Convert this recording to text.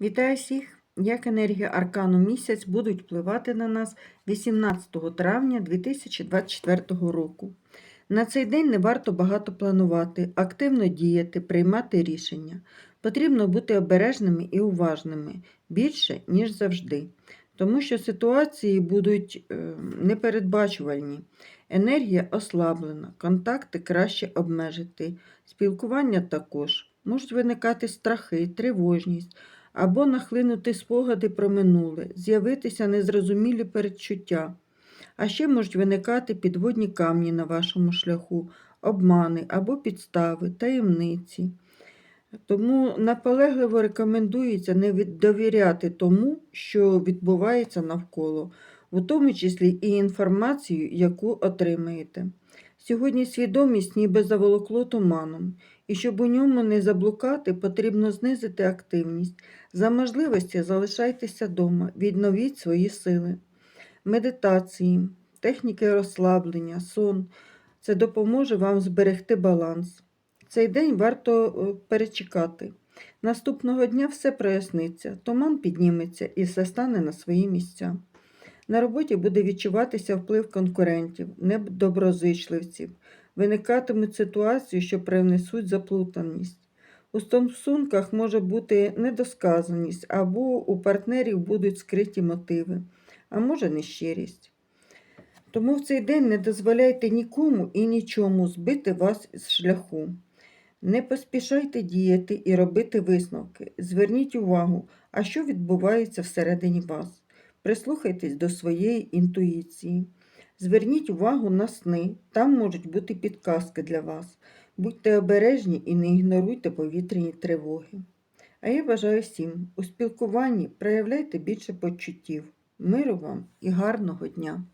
Вітаю всіх! Як енергія аркану місяць будуть впливати на нас 18 травня 2024 року. На цей день не варто багато планувати, активно діяти, приймати рішення. Потрібно бути обережними і уважними більше, ніж завжди, тому що ситуації будуть е, непередбачувальні. Енергія ослаблена, контакти краще обмежити, спілкування також. Можуть виникати страхи, тривожність або нахлинути спогади про минуле, з'явитися незрозумілі передчуття. А ще можуть виникати підводні камні на вашому шляху, обмани або підстави, таємниці. Тому наполегливо рекомендується не довіряти тому, що відбувається навколо, у тому числі і інформацію, яку отримаєте. Сьогодні свідомість ніби заволокло туманом, і щоб у ньому не заблукати, потрібно знизити активність. За можливості залишайтеся вдома, відновіть свої сили. Медитації, техніки розслаблення, сон це допоможе вам зберегти баланс. Цей день варто е, перечекати. Наступного дня все проясниться, туман підніметься і все стане на свої місця. На роботі буде відчуватися вплив конкурентів, недоброзичливців, виникатимуть ситуації, що привнесуть заплутаність. У стосунках може бути недосказаність або у партнерів будуть скриті мотиви, а може нещирість. Тому в цей день не дозволяйте нікому і нічому збити вас з шляху. Не поспішайте діяти і робити висновки. Зверніть увагу, а що відбувається всередині вас. Прислухайтесь до своєї інтуїції. Зверніть увагу на сни, там можуть бути підказки для вас. Будьте обережні і не ігноруйте повітряні тривоги. А я бажаю всім у спілкуванні проявляйте більше почуттів. Миру вам і гарного дня!